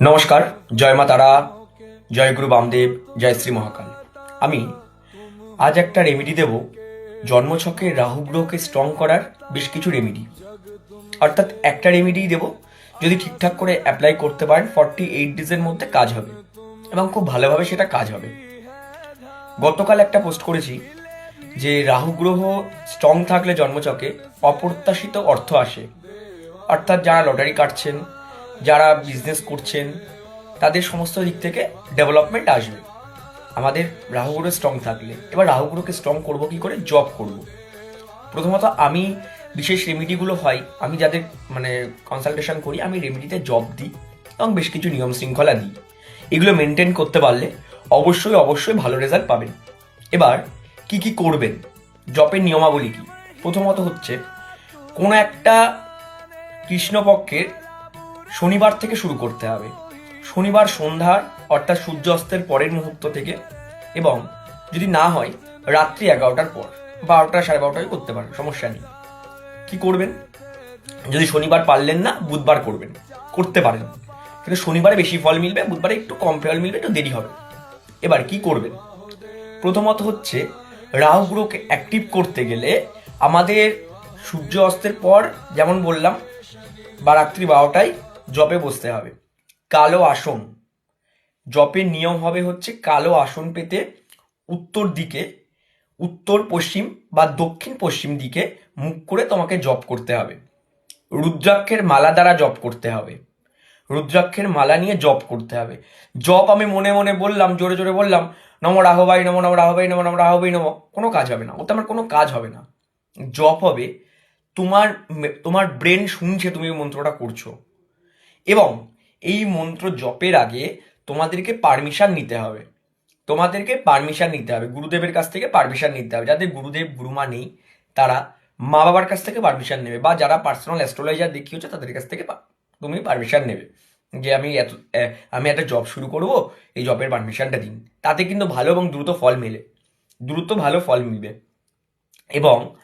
নমস্কার, জয় মা তারা, জয় গুরু বামদেব, জয় শ্রী মহাকাল। আমি আজ একটা রেমেডি দেব, জন্মছকে রাহু গ্রহকে স্ট্রং করার বেশ কিছু রেমেডি অর্থাৎ একটা রেমেডি দেব, যদি ঠিকঠাক করে অ্যাপ্লাই করতে পারেন ফর্টি এইট ডেজের মধ্যে কাজ হবে এবং খুব ভালোভাবে সেটা কাজ হবে। গতকাল একটা পোস্ট করেছি যে রাহু গ্রহ স্ট্রং থাকলে জন্মচকে অপ্রত্যাশিত অর্থ আসে। অর্থাৎ যারা লটারি কাটছেন যারা বিজনেস করছেন, তাদের সমস্ত দিক থেকে ডেভেলপমেন্ট আসবে। আমাদের রাহুগ্রহ স্ট্রং থাকলে। এবার রাহুগ্রহকে স্ট্রং করব কি করে? জব করব। প্রথমত আমি বিশেষ রেমিডিগুলো হয়, আমি যাদের মানে কনসালটেশন করি, আমি রেমিডিতে জব দিই এবং বেশ কিছু নিয়ম শৃঙ্খলা দিই। এগুলো মেনটেন করতে পারলে অবশ্যই অবশ্যই ভালো রেজাল্ট পাবেন। এবার কি কি করবেন? জবের নিয়মাবলী কি? প্রথমত হচ্ছে, কোনো একটা কৃষ্ণপক্ষের শনিবার থেকে শুরু করতে হবে। শনিবার সন্ধ্যার অর্থাৎ সূর্য অস্তের পরের মুহূর্ত থেকে এবং যদি না হয়, রাত্রি এগারোটার পর বারোটা সাড়ে বারোটায় করতে পারেন, সমস্যা নেই। কি করবেন? যদি শনিবার পারলেন না, বুধবার করবেন। করতে পারেন। কিন্তু শনিবারে বেশি ফল মিলবে, বুধবারে একটু কম ফল মিলবে, একটু দেরি হবে। এবার কি করবেন? প্রথমত হচ্ছে রাহু অ্যাক্টিভ করতে গেলে আমাদের সূর্য অস্তের পর, যেমন বললাম, বা রাত্রি বারোটায় জপে বসতে হবে। কালো আসন। জপের নিয়ম হবে হচ্ছে কালো আসন পেতে উত্তর দিকে, উত্তর পশ্চিম বা দক্ষিণ পশ্চিম দিকে মুখ করে তোমাকে জপ করতে হবে। রুদ্রাক্ষের মালা দ্বারা জপ করতে হবে। রুদ্রাক্ষের মালা নিয়ে জপ করতে হবে। জপ আমি মনে মনে বললাম, জোরে জোরে বললাম, নম রাহবাই নম নম রাহবাই নম নম রাহবাই নম, কোনো কাজ হবে না। ওতে আমার কোনো কাজ হবে না। জপ হবে, তোমার তোমার ব্রেন শুনছে তুমি মন্ত্রটা করছ। এবং এই মন্ত্র জপের আগে তোমাদেরকে পারমিশন নিতে হবে। তোমাদেরকে পারমিশন নিতে হবে। গুরুদেবের কাছ থেকে পারমিশন নিতে হবে। যাদের গুরুদেব, গুরুমা নেই, তারা মা বাবার কাছ থেকে পারমিশন নেবে বা যারা পার্সোনাল অ্যাস্ট্রোলজার দেখিয়েছে, তাদের কাছ থেকে তুমি পারমিশন নেবে যে আমি এত আমি একটা জব শুরু করব, এই জবের পারমিশনটা দিন। তাতে কিন্তু ভালো এবং দ্রুত ফল মেলে। দ্রুত ভালো ফল মিলবে। এবং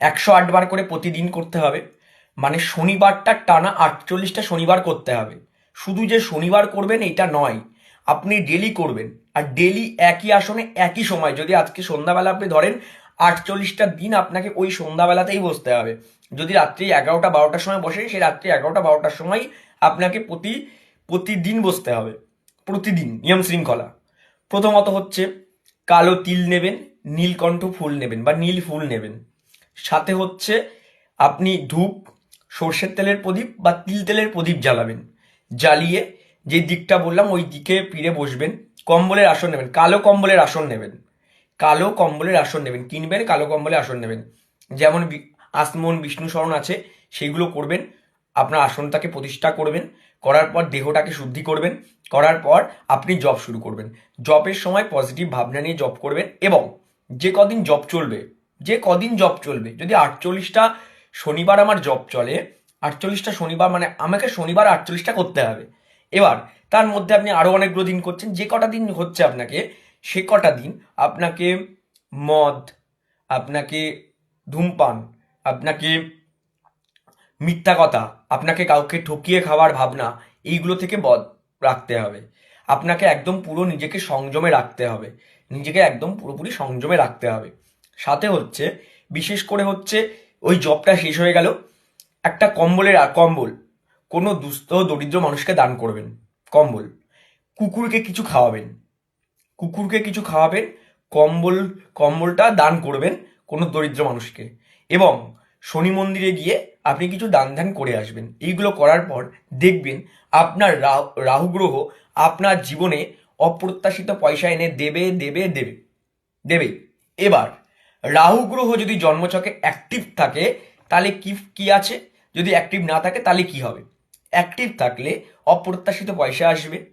একশো আটবার করে প্রতিদিন করতে হবে। মানে শনিবারটা টানা আটচল্লিশটা শনিবার করতে হবে। শুধু যে শনিবার করবেন, এটা নয়। আপনি ডেলি করবেন। আর ডেলি একই আসনে একই সময়। যদি আজকে সন্ধ্যাবেলা আপনি ধরেন আটচল্লিশটা দিন আপনাকে ওই সন্ধ্যাবেলাতেই বসতে হবে। যদি রাত্রি এগারোটা বারোটার সময় বসেন সেই রাত্রি এগারোটা বারোটার সময় আপনাকে প্রতি, প্রতিদিন বসতে হবে। প্রতিদিন, নিয়ম শৃঙ্খলা। প্রথমত হচ্ছে কালো তিল নেবেন, নীলকণ্ঠ ফুল নেবেন বা নীল ফুল নেবেন। সাথে হচ্ছে আপনি ধূপ সর্ষের তেলের প্রদীপ বা তিল তেলের প্রদীপ জ্বালাবেন। জ্বালিয়ে যে দিকটা বললাম, ওই দিকে ফিরে বসবেন। কম্বলের আসন নেবেন, কালো কম্বলের আসন নেবেন। কালো কম্বলের আসন নেবেন, কিনবেন, কালো কম্বলের আসন নেবেন। যেমন আসমন বিষ্ণু স্মরণ আছে, সেগুলো করবেন। আপনার আসনটাকে প্রতিষ্ঠা করবেন, করার পর দেহটাকে শুদ্ধি করবেন, করার পর আপনি জব শুরু করবেন। জবের সময় পজিটিভ ভাবনা নিয়ে জব করবেন এবং যে কদিন জব চলবে, যে কদিন জব চলবে, যদি আটচল্লিশটা শনিবার আমার জব চলে, আটচল্লিশটা শনিবার মানে আমাকে শনিবার আটচল্লিশটা করতে হবে। এবার, তার মধ্যে আপনি আরও অনেকগুলো দিন করছেন, যে কটা দিন হচ্ছে আপনাকে, সে কটা দিন আপনাকে মদ, আপনাকে ধূমপান, আপনাকে মিথ্যা কথা, আপনাকে কাউকে ঠকিয়ে খাওয়ার ভাবনা, এইগুলো থেকে বদ রাখতে হবে। আপনাকে একদম পুরো নিজেকে সংযমে রাখতে হবে। নিজেকে একদম পুরোপুরি সংযমে রাখতে হবে। সাথে হচ্ছে, বিশেষ করে হচ্ছে ওই জবটা শেষ হয়ে গেল, একটা কম্বলের আর কম্বল। কোনো দুস্থ দরিদ্র মানুষকে দান করবেন, কম্বল। কুকুরকে কিছু খাওয়াবেন, কুকুরকে কিছু খাওয়াবেন, কম্বল, কম্বলটা দান করবেন কোনো দরিদ্র মানুষকে। এবং শনি মন্দিরে গিয়ে আপনি কিছু দান ধ্যান করে আসবেন। এইগুলো করার পর দেখবেন আপনার রাহু রাহু গ্রহ আপনার জীবনে অপ্রত্যাশিত পয়সা এনে দেবে দেবে দেবে দেবে। এবার রাহু গ্রহ যদি জন্মছকে অ্যাক্টিভ থাকে, তাহলে কি কি আছে? যদি অ্যাক্টিভ না থাকে, তাহলে কি হবে? অ্যাক্টিভ থাকলে অপ্রত্যাশিত পয়সা আসবে।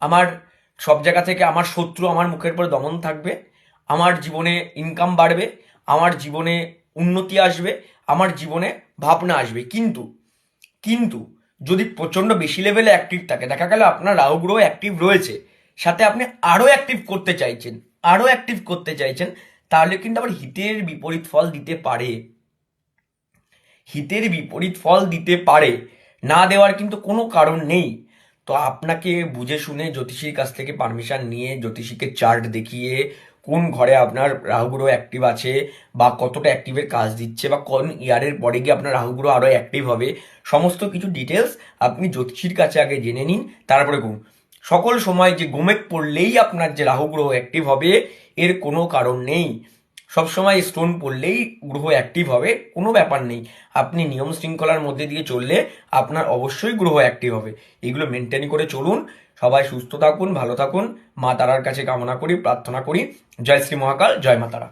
আমার সব জায়গা থেকে আমার শত্রু আমার মুখের পরে দমন থাকবে। আমার জীবনে ইনকাম বাড়বে। আমার জীবনে উন্নতি আসবে। আমার জীবনে ভাবনা আসবে। কিন্তু কিন্তু যদি প্রচণ্ড বেশি লেভেলে অ্যাক্টিভ থাকে, দেখা গেল আপনার রাহু গ্রহ অ্যাক্টিভ রয়েছে, সাথে আপনি আরও অ্যাক্টিভ করতে চাইছেন আরও অ্যাক্টিভ করতে চাইছেন তাহলে কিন্তু আবার হিতের বিপরীত ফল দিতে পারে। হিতের বিপরীত ফল দিতে পারে। না দেওয়ার কিন্তু কোনো কারণ নেই। তো আপনাকে বুঝে শুনে জ্যোতিষীর কাছ থেকে পারমিশন নিয়ে জ্যোতিষীকে চার্ট দেখিয়ে কোন ঘরে আপনার রাহুগ্রহ অ্যাক্টিভ আছে বা কতটা অ্যাক্টিভের কাজ দিচ্ছে বা কোন ইয়ারের পরে গিয়ে আপনার রাহুগ্রহ আরও অ্যাক্টিভ হবে, সমস্ত কিছু ডিটেলস আপনি জ্যোতিষীর কাছে আগে জেনে নিন, তারপরে ঘুম। সকল সময় যে ঘুমে পড়লেই আপনার যে রাহুগ্রহ অ্যাক্টিভ হবে এর কোনো কারণ নেই। সবসময় স্টোন পড়লেই গ্রহ অ্যাক্টিভ হবে, কোনো ব্যাপার নেই। আপনি নিয়ম শৃঙ্খলার মধ্যে দিয়ে চললে আপনার অবশ্যই গ্রহ অ্যাক্টিভ হবে। এগুলো মেনটেন করে চলুন। সবাই সুস্থ থাকুন, ভালো থাকুন। মা তারার কাছে কামনা করি, প্রার্থনা করি। জয় শ্রী মহাকাল, জয় মা তারা।